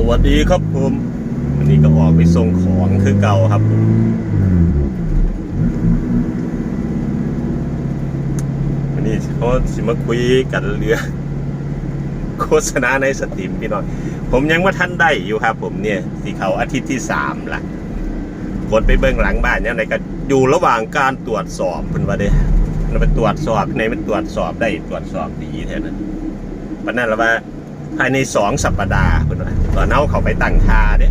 สวัสดีครับผมวันนี้ก็ออกไปส่งของคือเก่าครับผมวันนี้เขาสิมาคุยกันเรื่องโฆษณาในสตรีมพี่น้องผมยังว่าท่านได้อยู่ครับ ผมเนี่ยที่เขาอาทิตย์ที่สามละกดไปเบื้องหลังบ้านเนี่ยไหนก็อยู่ระหว่างการตรวจสอบเพิ่นว่าเด้เราไปตรวจสอบในมันตรวจสอบได้ตรวจสอบดีแท้นั้นวันนั้นเราว่าภายในสองสัปดาห์ ตอนเอาเขาไปตั้งคาเด้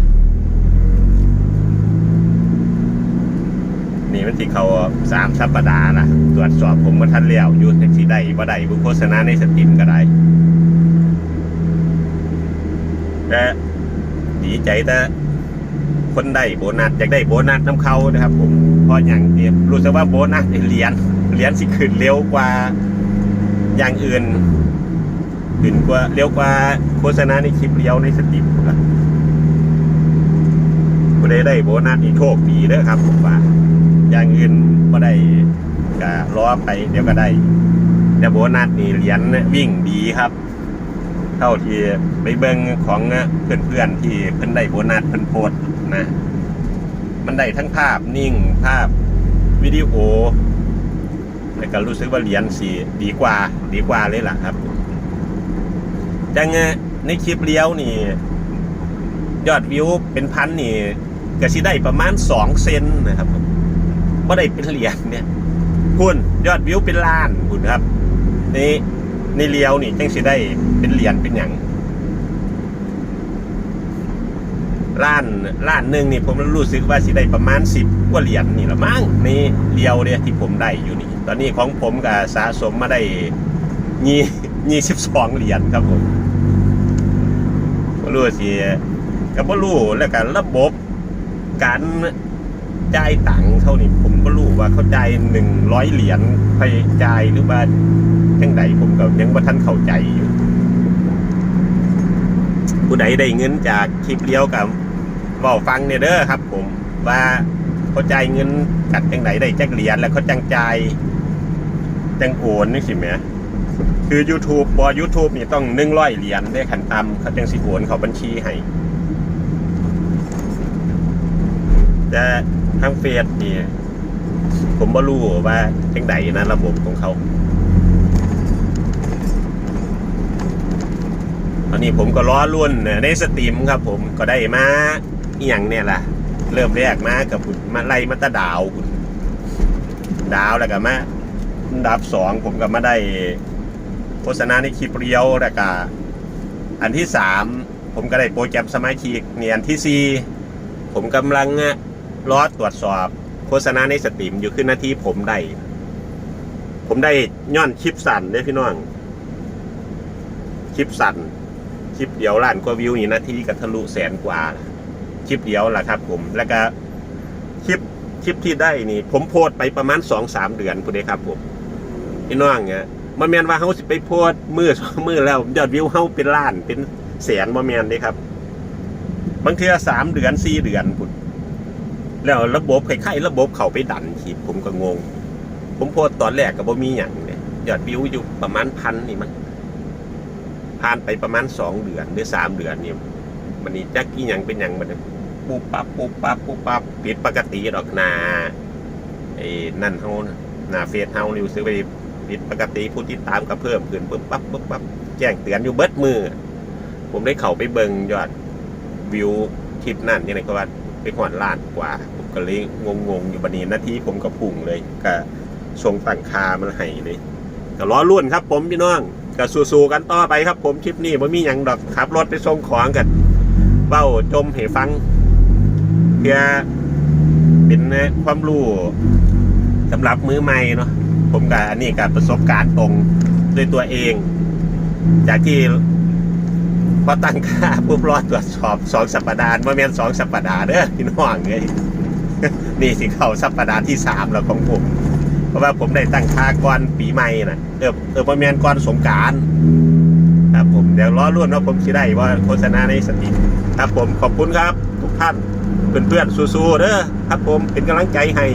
นี่มันที่เขาสามสัปดาห์นะตรวจสอบผมก็ทันเลี้ยวอยู่แท็กซี่ได้บ่ได้บุโฆษณาในสตรีมก็ได้แต่ดีใจแต่คนได้โบนัสอยากได้โบนัสน้ำเขานะครับ ผมเพราะอย่างเดียวรู้สึกว่าโบนัสเหรียญเหรียญสิขึ้นเร็วกว่าอย่างอื่น ขึ้นกว่าเร็วกว่าโฆษณาในคลิปเลี้ยวในสตรีมครับผู้ได้โบนัสนี่โชคดีเด้อครับผมว่าอย่างอื่นก็ได้ก็รอไปเดี๋ยวก็ได้แต่โบนัสนี่เหรียญวิ่งดีครับ เท่าที่ไปเบิ่งของเพื่อนๆที่เพิ่นได้โบนัสเพิ่นโพสนะ มันได้ทั้งภาพนิ่งภาพวิดีโอแล้วก็รู้สึกว่าเหรียญสีดีกว่าดีกว่าเลยล่ะครับ จังในคลิปเลี้ยวนี่ ยอดวิวเป็นพันนี่ก็สิได้ประมาณสองเซนนะครับบ่ได้เป็นเหรียญเนี่ยคุณยอดวิวเป็นล้านคุณครับนี่ในเลี้ยวนี่จังสิได้เป็นเหรียญเป็นอย่างล้านล้านหนึ่งนี่ผมรู้สึกว่าสิได้ประมาณสิบกว่าเหรียญนี่ละมั้งในเลี้ยวเนี่ยที่ผมได้อยู่นี่ ตอนนี้ของผมก็สะสมมาได้ยี่ ยี่สิบสองเหรียญครับผมบรู้สิก็บ่รู้แล้วก็ระบบการจ่ายตังค์เขานี่ผมบ่รู้ว่าเขาจ่ายหนึ่งร้อยเหรียญไปจ่ายหรือว่าจังใดผมก็ยังบ่ทันเข้าใจอยู่ผู้ใดได้เงินจากคลิปเลี้ยวกับเว้าฟังเนี่ยเด้อครับ ผมว่าเขาจ่ายเงินกัดจังใดได้จักเหรียญแล้วเขาจังใจจังโอนนี่สิแหม คือ YouTube บอ YouTube นี่ต้องหนึ่งร้อยเหรียญได้ขันต่ำเขาจังสิโอนเขาบัญชีให้แต่ทางเฟซนี่ผมบ่รู้ว่าจังใดนะระบบของเขาตอนนี้ผมก็ล้อรุ่นในสตรีมครับ ผมก็ได้มาเอียงเนี่ยล่ะ เริ่มแรกมากับคุณมาไล่มาตะดาวคุณดาวแล้วก็มาดับสองผมก็มาได้ ฆษณาในคลิปเรียวแล้วก็อันที่สามผมก็ได้โปรแกรมสมาชิกเนี่ยอันที่สี่ผมกำลังรอตรวจสอบโฆษณาในสตรีมอยู่ขึ้นหน้าที่ผมได้ผมได้ย้อนคลิปสั่นเด้พี่น้องคลิปสั่นคลิปเดียวล้านกว่าวิวนี่นาทีก็ทะลุแสนกว่า คลิปเดียวละครับ ผมแล้วก็คลิปคลิปที่ได้นี่ ผมโพสต์ไปประมาณสองสามเดือนพูดเลยครับผมพี่น้องเนี่ย มันแมนว่าเขาสิไปโพสมือสองมือแล้วยอดวิวเขาเป็นล้านเป็นแสนบ่แมนเด้ครับ บางเทื่อสามเดือนสี่เดือนพุ่นแล้วระบบคล้ายๆระบบเขาไปดันคลิปผมก็งง ผมโพสตตอนแรกก็บ่มีอย่างเนี่ยยอดวิวอยู่ประมาณพันนี่มันผ่านไปประมาณสองเดือนหรือสามเดือนนี่มันนี่จักกี่ย่างเป็นอย่างมันปุ๊บปั๊บปุ๊บปั๊บปุ๊บปั๊บผิดปกติดอกนาไอ้นั่นเขานะหนาเฟซเฮานี่รู้สึกว่า ผิดปกติผู้ติดตามก็เพิ่มขึ้นปุ๊บปั๊บปุ๊บปั๊บแจ้งเตือนอยู่เบิดมือ ผมได้เข้าไปเบิงยอดวิวคลิปนั่นนี่นะก็ว่าไปหอดล้านกว่า ผมก็เลยงงงๆอยู่บันนี้นาทีผมก็พุ่งเลยก็ส่งตั้งคามันให้เลยก็ล้อรุ่นครับ ผมพี่น้องก็สู้ๆกันต่อไปครับ ผมคลิปนี้ไม่มีหยังดอกขับรถไปส่งของกันเบ้าจมให้ฟังเพื่อเป็นความรู้สำหรับมือใหม่เนาะ ผมกับอันนี้กับประสบการณ์ตรงด้วยตัวเอง จากที่พอตั้งค่าปุ๊บรอตรวจสอบสองสัปดาห์ว่าแม่นสองสัปดาห์เด้อพี่น้องเลยนี่สิเข้าสัปดาห์ที่สามแล้วของผม เพราะว่าผมได้ตั้งค่าก่อนปีใหม่นะเออเออประมาณก่อนสงการครับผมเดี๋ยวล้อรุ่นว่าผมสิได้ว่าโฆษณาในสติครับผมขอบคุณครับ ทุกท่านเพื่อนๆสู้ๆเด้อครับผมเป็นกำลังใจให้